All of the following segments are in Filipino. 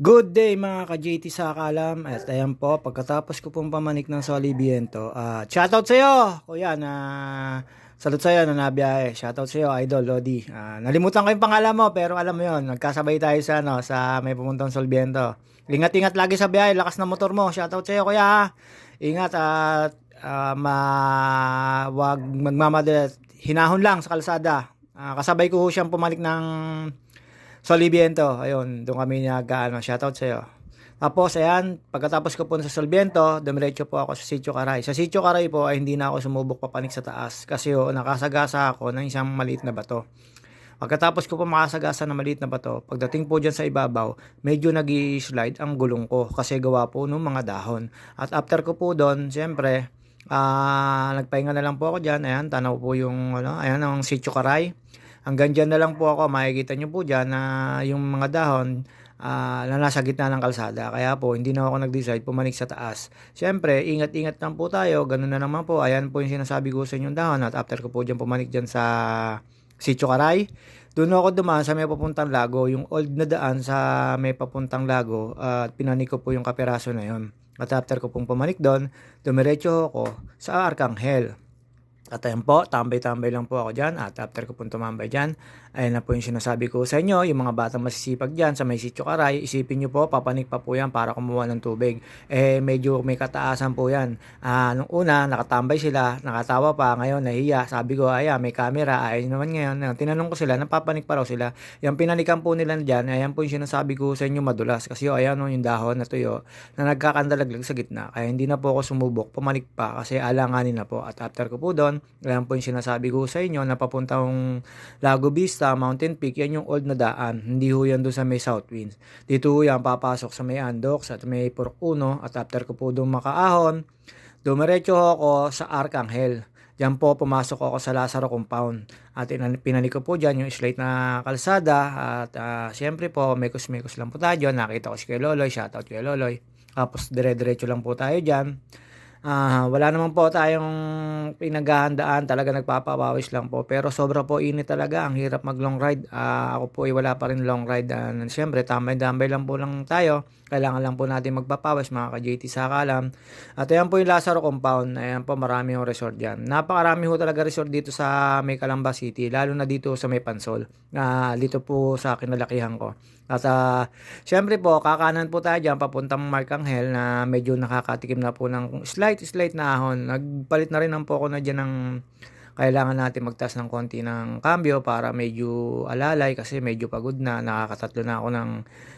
Good day mga ka-JT sa Kalam. At ayan po, pagkatapos ko pong pamanik ng Soliviento, uh, shoutout sa iyo, kuya, na salute sa iyo na nabiyahe. Shoutout sa iyo, Idol Lodi. Uh, nalimutan ko yung pangalan mo, pero alam mo yon nagkasabay tayo sa, ano, sa may pumuntang Soliviento. Ingat-ingat lagi sa biyahe, lakas ng motor mo. Shoutout sa iyo, kuya. Ingat at uh, ma wag magmamadali. Hinahon lang sa kalsada. Uh, kasabay ko siyang pumalik ng Soliviento. Ayun, doon kami nag ano, shoutout sa iyo. Tapos ayan, pagkatapos ko po sa Solviento, dumiretso po ako sa Sitio Caray. Sa Sitio Caray po ay hindi na ako sumubok papanik sa taas kasi o nakasagasa ako ng isang maliit na bato. Pagkatapos ko po makasagasa ng maliit na bato, pagdating po dyan sa ibabaw, medyo nag slide ang gulong ko kasi gawa po ng mga dahon. At after ko po doon, siyempre, uh, nagpahinga na lang po ako dyan. Ayan, tanaw po yung, ano, ayan ang Sitio Caray. Hanggang dyan na lang po ako, makikita nyo po dyan na yung mga dahon uh, na nasa gitna ng kalsada. Kaya po, hindi na ako nag-decide pumanik sa taas. Siyempre, ingat-ingat lang po tayo. Ganun na naman po. Ayan po yung sinasabi ko sa inyong dahon. At after ko po dyan pumanik dyan sa Sitio Caray, doon ako dumaan sa may papuntang lago. Yung old na daan sa may papuntang lago. Uh, at pinanik ko po yung kapiraso na yon. At after ko pong pumanik doon, dumiretso ako sa Arkanghel. At ayun po, tambay-tambay lang po ako dyan. At after ko pong tumambay dyan, ayun na po yung sinasabi ko sa inyo, yung mga batang masisipag dyan sa may sityo karay, isipin nyo po, papanik pa po yan para kumuha ng tubig. Eh, medyo may kataasan po yan. Ah, nung una, nakatambay sila, nakatawa pa, ngayon nahiya. Sabi ko, ay, may camera, ay naman ngayon. Tinanong ko sila, napapanik pa raw sila. Yung pinanikan po nila dyan, ayan po yung sinasabi ko sa inyo madulas. Kasi oh, ayan oh, yung dahon na tuyo na nagkakandalaglag sa gitna. Kaya hindi na po ako sumubok, pumanik pa kasi alanganin na po. At after ko po doon, Ayan po yung sinasabi ko sa inyo na papuntang Lago Vista, Mountain Peak, yan yung old na daan. Hindi ho yan doon sa may South Winds. Dito ho yan papasok sa may Andox at may Purok 1 at after ko po doon makaahon, dumiretso ako sa Arcangel. Diyan po pumasok ako sa Lazaro Compound. At pinalik ko po dyan yung slate na kalsada. At uh, siyempre po, mekos-mekos lang po tayo. Nakita ko si Kuya Loloy. Shoutout Kuya Loloy. Tapos dire-diretso lang po tayo dyan. Uh, wala naman po tayong pinaghahandaan, talaga nagpapawawis lang po. Pero sobra po init talaga, ang hirap mag long ride. Uh, ako po ay wala pa rin long ride. Uh, Siyempre, tambay-tambay lang po lang tayo. Kailangan lang po natin magpapawis mga ka-JT sa kalam. At ayan po yung Lazaro Compound. Ayan po, marami yung resort dyan. Napakarami ho talaga resort dito sa may Calamba City, lalo na dito sa may Pansol. Uh, dito po sa kinalakihan ko. At uh, syempre po, kakanan po tayo dyan, papuntang Markanghel na medyo nakakatikim na po ng slight, slight na ahon. Nagpalit na rin ang po ako na dyan ng kailangan natin magtas ng konti ng cambio para medyo alalay kasi medyo pagod na. Nakakatatlo na ako ng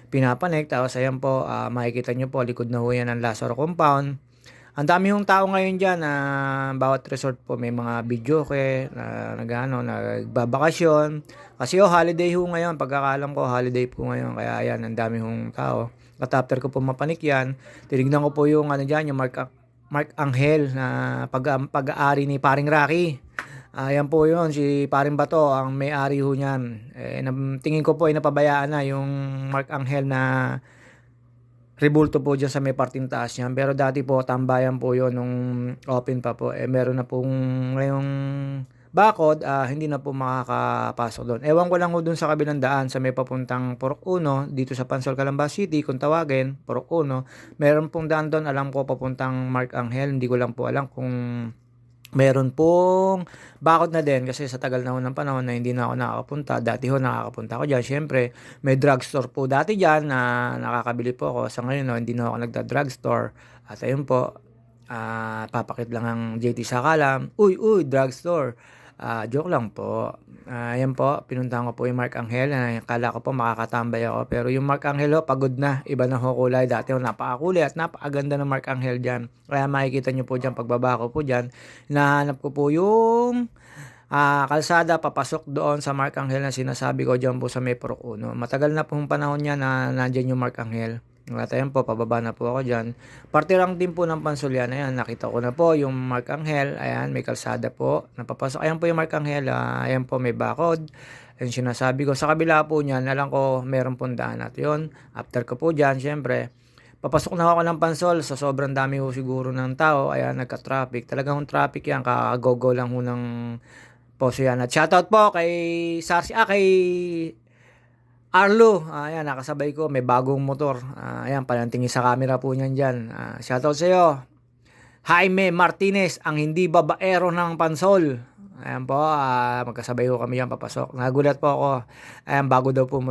pinapanek. Tapos ayan po, uh, makikita nyo po, likod na ho yan ng Lazaro Compound. Ang dami yung tao ngayon dyan na uh, bawat resort po may mga video ke na nagano nagbabakasyon. Kasi oh holiday ho ngayon, pagkakalam ko holiday po ngayon kaya ayan ang dami hong tao. At after ko po mapanik yan, tinignan ko po yung ano diyan, yung Mark Mark Angel na pag pag-aari ni Paring Rocky. Ayan po yun, si Paring Bato, ang may-ari ho niyan. Eh, tingin ko po ay napabayaan na yung Mark Angel na rebulto po dyan sa may parting taas niyan. Pero dati po, tambayan po yon nung open pa po. Eh, meron na pong ngayong bakod, uh, hindi na po makakapasok doon. Ewan ko lang doon sa kabilang daan sa may papuntang Purok 1, dito sa Pansol, Calamba City, kung tawagin, Purok 1. Meron pong daan doon, alam ko papuntang Mark Angel. Hindi ko lang po alam kung Meron pong bakod na din kasi sa tagal na ho ng panahon na hindi na ako nakakapunta. Dati ho nakakapunta ako dyan. Siyempre, may drugstore po dati dyan na nakakabili po ako. Sa ngayon no, hindi na ako nagda-drugstore. At ayun po, uh, papakit lang ang JT Sakalam. Uy, uy, drugstore. Uh, joke lang po. Uh, yan po, pinuntahan ko po yung Mark Angel. Uh, kala ko po makakatambay ako. Pero yung Mark Angel, oh, pagod na. Iba na ho kulay. Dati ho, napakakulay at napakaganda ng Mark Angel dyan. Kaya makikita nyo po dyan, pagbaba ko po dyan, nahanap ko po yung uh, kalsada papasok doon sa Mark Angel na sinasabi ko dyan po sa Metro 1. Matagal na pong panahon niya na nandyan yung Mark Angel. At ayan po, pababa na po ako dyan. Parte lang din po ng Pansulian. Ayan, nakita ko na po yung Mark Angel. Ayan, may kalsada po. Napapasok. Ayan po yung Mark Angel. Uh, ayan po, may bakod. Ayan, sinasabi ko. Sa kabila po niyan, alam ko, meron pong daan. At yun, after ko po dyan, syempre, papasok na ako ng Pansol. Sa sobrang dami ho siguro ng tao. Ayan, nagka-traffic. Talagang traffic yan. Kakagogo lang ho ng poso yan. At shoutout po kay Sarsi, ah, kay Arlo, ah, ayan, nakasabay ko, may bagong motor. Ah, ayan, palantingin sa camera po niyan dyan. Ah, shoutout sa iyo. Jaime Martinez, ang hindi babaero ng pansol. Ayan po, ah, magkasabay ko kami yan papasok. Nagulat po ako. Ayan, bago daw po motor.